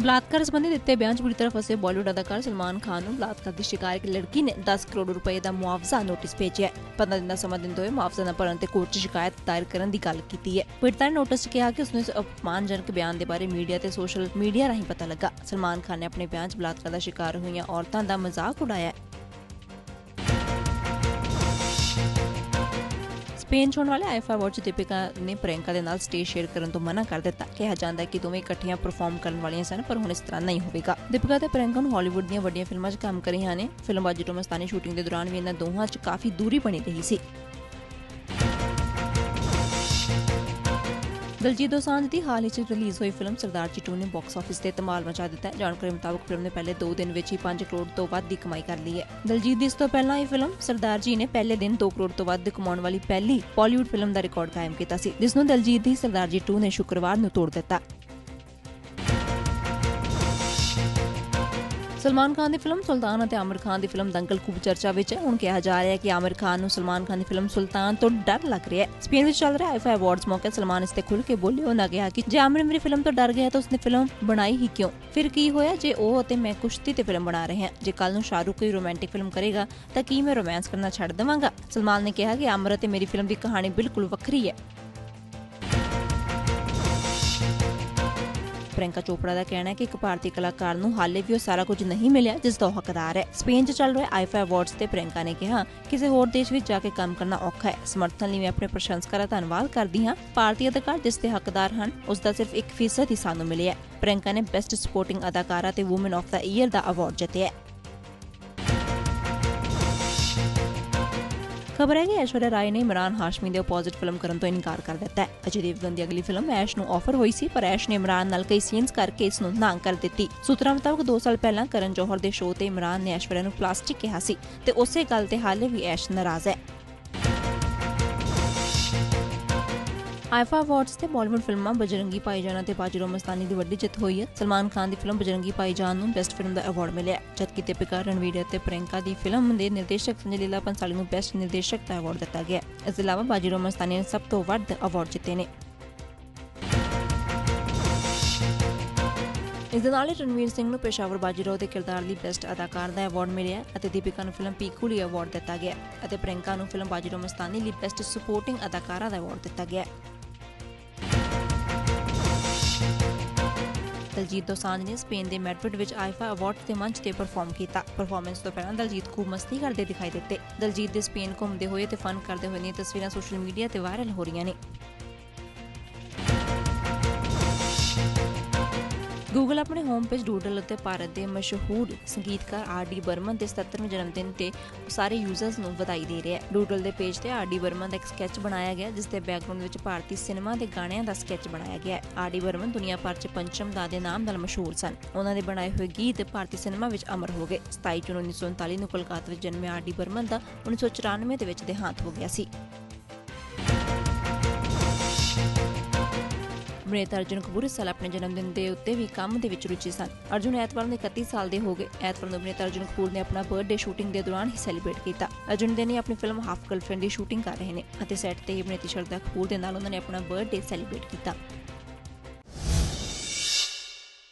ਬਲਾਤਕਾਰ ਸੰਬੰਧੀ ਦਿੱਤੇ ਬਿਆਨ 'ਚ ਬੁਰੀ ਤਰ੍ਹਾਂ ਫਸੇ ਬਾਲੀਵੁੱਡ ਅਦਾਕਾਰ ਸਲਮਾਨ ਖਾਨ ਨੂੰ ਬਲਾਤਕਾਰ ਦੀ ਸ਼ਿਕਾਰ ਇੱਕ ਲੜਕੀ ਨੇ 10 ਕਰੋੜ ਰੁਪਏ ਦਾ ਮੁਆਵਜ਼ਾ ਨੋਟਿਸ ਭੇਜਿਆ ਹੈ। 15 ਦਿਨ ਦਾ ਸਮਾਂ ਦਿੰਦੇ ਹੋਏ ਮੁਆਵਜ਼ਾ ਨਾ ਭਰਨ ਤੇ ਕੋਰਟ 'ਚ ਸ਼ਿਕਾਇਤ ਦਾਇਰ ਕਰਨ ਦੀ ਗੱਲ ਕੀਤੀ ਹੈ। ਪੀੜਤਾ ਨੇ ਨੋਟਿਸ 'ਚ ਕਿਹਾ ਕਿ ਉਸਨੂੰ ਇਸ ਅਪਮਾਨਜਨਕ ਬਿਆਨ ਦੇ ਬਾਰੇ ਮੀਡੀਆ ਤੇ ਸੋਸ਼ਲ ਮੀਡੀਆ ਰਾਹੀਂ ਪਤਾ ਲੱਗਾ। ਸਲਮਾਨ ਖਾਨ ਨੇ ਆਪਣੇ ਬਿਆਨ 'ਚ ਬਲਾਤਕਾਰ ਦਾ ਸ਼ਿਕਾਰ ਹੋਈਆਂ ਔਰਤਾਂ ਦਾ ਮਜ਼ਾਕ ਉਡਾਇਆ ਪੇਨ ਚੋਣ ਵਾਲੇ ਆਈਫਾ ਅਵਾਰਡ 'ਚ ਦੀਪਿਕਾ ਨੇ ਪ੍ਰਿਯੰਕਾ ਦੇ ਨਾਲ ਸਟੇਜ ਸ਼ੇਅਰ ਕਰਨ ਤੋਂ ਮਨਾ ਕਰ ਦਿੱਤਾ। ਕਿਹਾ ਜਾਂਦਾ ਹੈ ਕਿ ਦੋਵੇਂ ਇਕੱਠੀਆਂ ਪਰਫਾਰਮ ਕਰਨ ਵਾਲੀਆਂ ਸਨ, ਪਰ ਹੁਣ ਇਸ ਤਰ੍ਹਾਂ ਨਹੀਂ ਹੋਵੇਗਾ। ਦੀਪਿਕਾ ਤੇ ਪ੍ਰਿਯੰਕਾ ਨੂੰ ਹਾਲੀਵੁੱਡ ਦੀਆਂ ਵੱਡੀਆਂ ਫਿਲਮਾਂ 'ਚ ਕੰਮ ਕਰ ਰਹੀਆਂ ਨੇ। ਫਿਲਮ ਬਾਜੀ ਤੋਂ ਮਸਤਾਨੀ ਸ਼ੂਟਿੰਗ ਦੇ ਦੌਰਾਨ ਵੀ ਇਹਨਾਂ ਦੋਹਾਂ 'ਚ ਕਾਫੀ ਦੂਰੀ ਬਣੀ ਰਹੀ ਸੀ। ਦਲਜੀਤ ਦੋਸਾਂਝ ਦੀ ਹਾਲ ਹੀ 'ਚ ਰਿਲੀਜ਼ ਹੋਈ ਫਿਲਮ ਸਰਦਾਰ ਜੀ 2 ਨੇ ਬਾਕਸ ਆਫਿਸ ਤੇ ਧਮਾਲ ਮਚਾ ਦਿੱਤਾ ਜਾਣਕਾਰੀ ਮੁਤਾਬਕ ਫਿਲਮ ਨੇ ਪਹਿਲੇ 2 ਦਿਨ ਵਿੱਚ ਹੀ 5 ਕਰੋੜ ਤੋਂ ਵੱਧ ਦੀ ਕਮਾਈ ਕਰ ਲਈ ਹੈ। ਦਲਜੀਤ ਦੀ ਇਸ ਤੋਂ ਪਹਿਲਾਂ ਇਹ ਫਿਲਮ ਸਰਦਾਰ ਜੀ ਨੇ ਪਹਿਲੇ ਦਿਨ 2 ਕਰੋੜ ਤੋਂ ਵੱਧ ਕਮਾਉਣ ਵਾਲੀ ਪਹਿਲੀ ਬਾਲੀਵੁੱਡ ਫਿਲਮ ਦਾ ਰਿਕਾਰਡ ਕਾਇਮ ਕੀਤਾ ਸੀ, ਜਿਸ ਨੂੰ ਦਲਜੀਤ ਦੀ ਸਰਦਾਰ ਜੀ 2 ਨੇ ਸ਼ੁੱਕਰਵਾਰ ਨੂੰ ਤੋੜ ਦਿੱਤਾ। ਸਲਮਾਨ ਖਾਨ ਦੀ ਫਿਲਮ ਸੁਲਤਾਨ ਅਤੇ ਆਮਿਰ ਖਾਨ ਦੀ ਫਿਲਮ ਦੰਗਲ ਖੂਬ ਚਰਚਾ ਵਿੱਚ ਹੈ। ਹੁਣ ਕਿਹਾ ਜਾ ਰਿਹਾ ਹੈ ਕਿ ਆਮਿਰ ਖਾਨ ਨੂੰ ਸਲਮਾਨ ਖਾਨ ਦੀ ਫਿਲਮ ਸੁਲਤਾਨ ਤੋਂ ਡਰ ਲੱਗ ਰਿਹਾ ਹੈ। ਸਪੇਨ ਵਿੱਚ ਚੱਲ ਰਿਹਾ ਆਈਫਾ ਅਵਾਰਡਸ ਮੌਕੇ ਸਲਮਾਨ ਇਸ ਤੇ ਖੁੱਲ੍ਹ ਕੇ ਬੋਲੇ। ਉਹਨਾਂ ਕਿਹਾ ਕਿ ਜੇ ਆਮਿਰ ਮੇਰੀ ਫਿਲਮ ਤੋਂ ਡਰ ਗਿਆ ਤਾਂ ਉਸਨੇ ਫਿਲਮ ਬਣਾਈ ਹੀ ਕਿਉਂ? ਫਿਰ ਕੀ ਹੋਇਆ? ਜੇ ਉਹ ਅਤੇ ਮੈਂ ਕੁਸ਼ਤੀ ਤੇ ਫਿਲਮ ਬਣਾ ਰਹੇ ਹਾਂ। ਜੇ ਕੱਲ ਨੂੰ ਸ਼ਾਹਰੁਖ ਕੋਈ ਰੋਮਾਂਟਿਕ ਫਿਲਮ ਕਰੇਗਾ ਤਾਂ ਕੀ ਮੈਂ ਰੋਮਾਂਸ ਕਰਨਾ ਛੱਡ ਦੇਵਾਂਗਾ? ਸਲਮਾਨ ਨੇ ਕਿਹਾ ਕਿ ਆਮਿਰ ਅਤੇ ਮੇਰੀ ਫਿਲਮ ਦੀ ਕਹਾਣੀ ਬਿਲਕੁਲ ਵੱਖਰੀ ਹੈ। ਪ੍ਰਿਯੰਕਾ ਚੋਪੜਾ ਦਾ ਕਹਿਣਾ ਹੈ ਕਿ ਇੱਕ ਭਾਰਤੀ ਕਲਾਕਾਰ ਨੂੰ ਹਾਲੇ ਵੀ ਉਹ ਸਾਰਾ ਕੁਝ ਨਹੀਂ ਮਿਲਿਆ, ਜਿਸ ਦਾ ਉਹ ਹੱਕਦਾਰ ਹੈ। ਸਪੇਨ 'ਚ ਚੱਲ ਰਹੇ ਆਈਫਾ ਅਵਾਰਡਸ ਤੇ ਪ੍ਰਿਯੰਕਾ ਨੇ ਕਿਹਾ ਕਿਸੇ ਹੋਰ ਦੇਸ਼ ਵਿੱਚ ਜਾ ਕੇ ਕੰਮ ਕਰਨਾ ਔਖਾ ਹੈ। ਸਮਰਥਨ ਲਈ ਮੈਂ ਆਪਣੇ ਪ੍ਰਸ਼ੰਸਕਾਂ ਦਾ ਧੰਨਵਾਦ ਕਰਦੀ ਹਾਂ। ਭਾਰਤੀ ਅਦਾਕਾਰ ਜਿਸ ਦੇ ਹੱਕਦਾਰ ਹਨ, ਉਸ ਦਾ ਸਿਰਫ 1% ਹੀ ਸਾਨੂੰ ਮਿਲਿਆ ਹੈ। ਪ੍ਰਿਯੰਕਾ ਨੇ ਬੈਸਟ ਸਪੋਰਟਿੰਗ ਅਦਾਕਾਰਾ ਤੇ ਔਮਨ ਆਫ ਦਾ ਈਅਰ ਦਾ ਅਵਾਰਡ ਜਿੱਤਿਆ ਖਬਰ ਹੈ ਕਿ ਐਸ਼ਵਰਿਆ ਰਾਏ ਨੇ ਇਮਰਾਨ ਹਾਸ਼ਮੀ ਦੇ ਆਪੋਜ਼ਿਟ ਫਿਲਮ ਕਰਨ ਤੋਂ ਇਨਕਾਰ ਕਰ ਦਿੱਤਾ ਹੈ। ਅਜੇ ਦੇਵਗਨ ਦੀ ਅਗਲੀ ਫਿਲਮ ਐਸ਼ ਨੂੰ ਆਫਰ ਹੋਈ ਸੀ, ਪਰ ਐਸ਼ ਨੇ ਇਮਰਾਨ ਨਾਲ ਕਈ ਸੀਨਸ ਕਰਕੇ ਇਸ ਨੂੰ ਨਾ ਕਰ ਦਿੱਤੀ। ਸੂਤਰਾਂ ਮੁਤਾਬਕ 2 ਸਾਲ ਪਹਿਲਾਂ ਕਰਨ ਜੋਹਰ ਦੇ ਸ਼ੋਅ ਤੇ ਇਮਰਾਨ ਨੇ ਐਸ਼ਵਰਿਆ ਨੂੰ ਪਲਾਸਟਿਕ ਕਿਹਾ ਸੀ ਤੇ ਉਸੇ ਗੱਲ ਤੇ ਹਾਲੇ ਵੀ ਐਸ਼ ਨਾਰਾਜ਼ ਹੈ। ਆਈਫਾ ਅਵਾਰਡਸ ਤੇ ਬਾਲੀਵੁੱਡ ਫਿਲਮਾਂ ਬਜਰੰਗੀ ਭਾਈਜਾਨ ਅਤੇ ਬਾਜੀਰਾਓ ਮਸਤਾਨੀ ਦੀ ਵੱਡੀ ਜਿੱਤ ਹੋਈ ਹੈ। ਸਲਮਾਨ ਖਾਨ ਦੀ ਫਿਲਮ ਬਜਰੰਗੀ ਭਾਈਜਾਨ ਨੂੰ ਬੈਸਟ ਫਿਲਮ ਦਾ ਅਵਾਰਡ ਮਿਲਿਆ ਜਦਕਿ ਦੀਪਿਕਾ ਰਣਵੀਰ ਅਤੇ ਪ੍ਰਿਯੰਕਾ ਦੀ ਫਿਲਮ ਦੇ ਨਿਰਦੇਸ਼ਕ ਸੰਜੇ ਲੀਲਾ ਪੰਸਾਲੀ ਨੂੰ ਬੈਸਟ ਨਿਰਦੇਸ਼ਕ ਦਾ ਅਵਾਰਡ ਦਿੱਤਾ ਗਿਆ ਇਸ ਦੇ ਇਲਾਵਾ ਬਾਜੀਰਾਓ ਮਸਤਾਨੀ ਨੇ ਸਭ ਤੋਂ ਵੱਧ ਅਵਾਰਡ ਜਿੱਤੇ ਨੇ। ਇਸ ਦੇ ਨਾਲ ਹੀ ਰਣਵੀਰ ਸਿੰਘ ਨੂੰ ਪੇਸ਼ਾਵਰ ਬਾਜੀਰਾਓ ਦੇ ਕਿਰਦਾਰ ਲਈ ਬੈਸਟ ਅਦਾਕਾਰ ਦਾ ਅਵਾਰਡ ਮਿਲਿਆ ਅਤੇ ਦੀਪਿਕਾ ਨੂੰ ਫਿਲਮ ਪੀਕੂ ਲਈ ਅਵਾਰਡ ਦਿੱਤਾ ਗਿਆ ਅਤੇ ਪ੍ਰਿਯੰਕਾ ਨੂੰ ਫਿਲਮ ਬਾਜੀਰਾਓ ਮਸਤਾਨੀ ਲਈ ਬੈਸਟ ਸਪੋਰਟਿੰਗ ਅਦਾਕਾਰਾ ਦਾ ਅਵਾਰਡ ਦਿੱਤਾ ਗਿਆ ਦਲਜੀਤ ਦੋਸਾਂਝ ਨੇ ਸਪੇਨ ਦੇ ਮੈਡਰਿਡ ਵਿੱਚ ਆਈਫਾ ਅਵਾਰਡ ਦੇ ਮੰਚ ਤੇ ਪਰਫਾਰਮ ਕੀਤਾ। ਪਰਫਾਰਮੈਂਸ ਤੋਂ ਪਹਿਲਾਂ ਦਲਜੀਤ ਖੂਬ ਮਸਤੀ ਕਰਦੇ ਦਿਖਾਈ ਦਿੱਤੇ। ਦਲਜੀਤ ਦੇ ਸਪੇਨ ਘੁੰਮਦੇ ਹੋਏ ਤੇ ਫਨ ਕਰਦੇ ਹੋਏ ਦੀਆਂ ਤਸਵੀਰਾਂ ਸੋਸ਼ਲ ਮੀਡੀਆ ਤੇ ਵਾਇਰਲ ਹੋ ਰਹੀਆਂ ਨੇ। ਗੂਗਲ ਆਪਣੇ ਹੋਮ ਪੇਜ ਡੂਡਲ ਉੱਤੇ ਭਾਰਤ ਦੇ ਮਸ਼ਹੂਰ ਸੰਗੀਤਕਾਰ ਆਰ ਡੀ ਬਰਮਨ ਦੇ 77ਵੇਂ ਜਨਮ ਦਿਨ ਤੇ ਸਾਰੇ ਯੂਜ਼ਰਸ ਨੂੰ ਵਧਾਈ ਦੇ ਰਿਹਾ ਹੈ। ਡੂਡਲ ਦੇ ਪੇਜ ਤੇ ਆਰ ਡੀ ਬਰਮਨ ਦਾ ਇੱਕ ਸਕੈਚ ਬਣਾਇਆ ਗਿਆ, ਜਿਸ ਦੇ ਬੈਕਗ੍ਰਾਉਂਡ ਵਿੱਚ ਭਾਰਤੀ ਸਿਨੇਮਾ ਦੇ ਗਾਣਿਆਂ ਦਾ ਸਕੈਚ ਬਣਾਇਆ ਗਿਆ ਹੈ। ਆਰ ਡੀ ਬਰਮਨ ਦੁਨੀਆ ਭਰ 'ਚ ਪੰਚਮ ਦਾ ਦੇ ਨਾਮ ਨਾਲ ਮਸ਼ਹੂਰ ਸਨ। ਉਹਨਾਂ ਦੇ ਬਣਾਏ ਹੋਏ ਗੀਤ ਭਾਰਤੀ ਸਿਨੇਮਾ ਵਿੱਚ ਅਮਰ ਹੋ ਗਏ। 27 ਜੂਨ 1939 ਨੂੰ ਕੋਲਕਾਤਾ ਵਿੱਚ ਜਨਮੇ ਆਰ ਡੀ ਬਰਮਨ ਦਾ 1994 ਦੇ ਵਿੱਚ ਦੇਹਾਂਤ ਹੋ ਗਿਆ ਸੀ। ਅਭਿਨੇਤਾ ਅਰਜੁਨ ਕਪੂਰ ਇਸ ਸਾਲ ਆਪਣੇ ਜਨਮ ਦਿਨ ਦੇ ਉੱਤੇ ਵੀ ਕੰਮ ਦੇ ਵਿੱਚ ਰੁਚੀ ਸਨ। ਅਰਜੁਨ ਐਤਵਾਰ ਨੂੰ 31 ਸਾਲ ਦੇ ਹੋ ਗਏ। ਐਤਵਾਰ ਨੂੰ ਅਭਿਨੇਤਾ ਅਰਜੁਨ ਕਪੂਰ ਨੇ ਆਪਣਾ ਬਰਥਡੇ ਸ਼ੂਟਿੰਗ ਦੇ ਦੌਰਾਨ ਹੀ ਸੈਲੀਬ੍ਰੇਟ ਕੀਤਾ। ਅਰਜੁਨ ਦੇ ਨੇ ਆਪਣੀ ਫਿਲਮ ਹਾਫ ਗਰਲਫ੍ਰੈਂਡ ਦੀ ਸ਼ੂਟਿੰਗ ਕਰ ਰਹੇ ਨੇ ਅਤੇ ਸੈੱਟ ਤੇ ਹੀ ਅਭਿਨੇਤੀ ਸ਼ਰਦਾ ਕਪੂਰ ਦੇ ਨਾਲ ਉਹਨਾਂ ਨੇ ਆਪਣਾ ਬਰਥਡੇ ਸੈਲੀਬ੍ਰੇਟ ਕੀਤਾ।